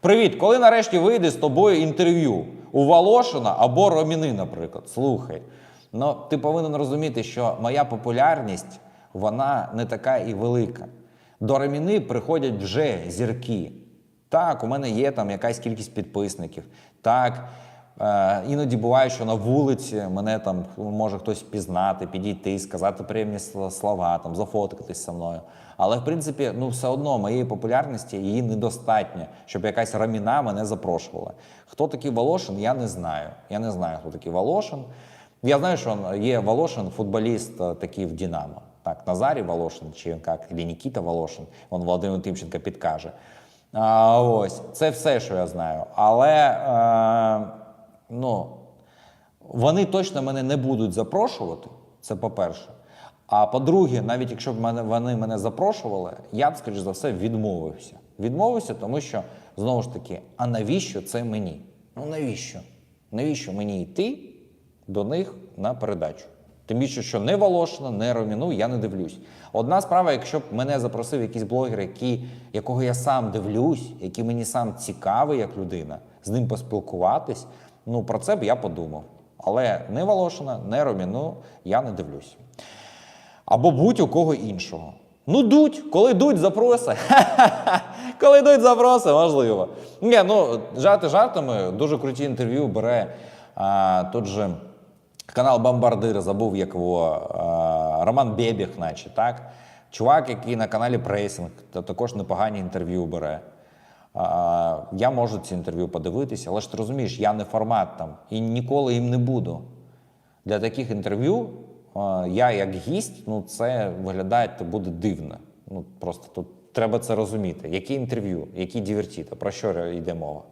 Привіт, коли нарешті вийде з тобою інтерв'ю у Волошина або Роміни, наприклад. Слухай. Ну, ти повинен розуміти, що моя популярність вона не така і велика. До Роміни приходять вже зірки. Так, у мене є там якась кількість підписників. Так, іноді буває, що на вулиці мене там може хтось впізнати, підійти, сказати приємні слова, там, зафоткатись зі мною. Але в принципі, ну все одно моєї популярності її недостатньо, щоб якась раміна мене запрошувала. Хто такий Волошин, я не знаю. Я не знаю, хто такий Волошин. Я знаю, що є Волошин, футболіст е, такий в Динамо. Так, Назарій Волошин, чи як, чи Нікіта Волошин, он Володимир Тимченко підкаже. А, ось, це все, що я знаю. Але е, ну, вони точно мене не будуть запрошувати. Це по-перше. А по-друге, навіть якщо б вони мене запрошували, я б, скоріш за все, відмовився. Відмовився, тому що, знову ж таки, а навіщо це мені? Ну навіщо? Навіщо мені йти до них на передачу? Тим більше, що не Волошина, не Роміну я не дивлюсь. Одна справа, якщо б мене запросив якийсь блогер, який, якого я сам дивлюсь, який мені сам цікавий як людина, з ним поспілкуватись, ну про це б я подумав. Але не Волошина, не Роміну я не дивлюсь. Або будь у кого іншого. Ну, дуть, коли дуть запроси. коли йдуть запроси, можливо. Ні, ну, жарти жартами, дуже круті інтерв'ю бере а, тут же канал Бомбардир, забув як його, а, Роман Бєбіх, наче, так? Чувак, який на каналі Прейсинг, то також непогані інтерв'ю бере. Я можу ці інтерв'ю подивитися, але ж ти розумієш, я не формат там і ніколи їм не буду. Для таких інтерв'ю я як гість, ну це виглядає це буде дивно. Ну просто тут треба це розуміти. Які інтерв'ю, які дівертіти, про що йде мова?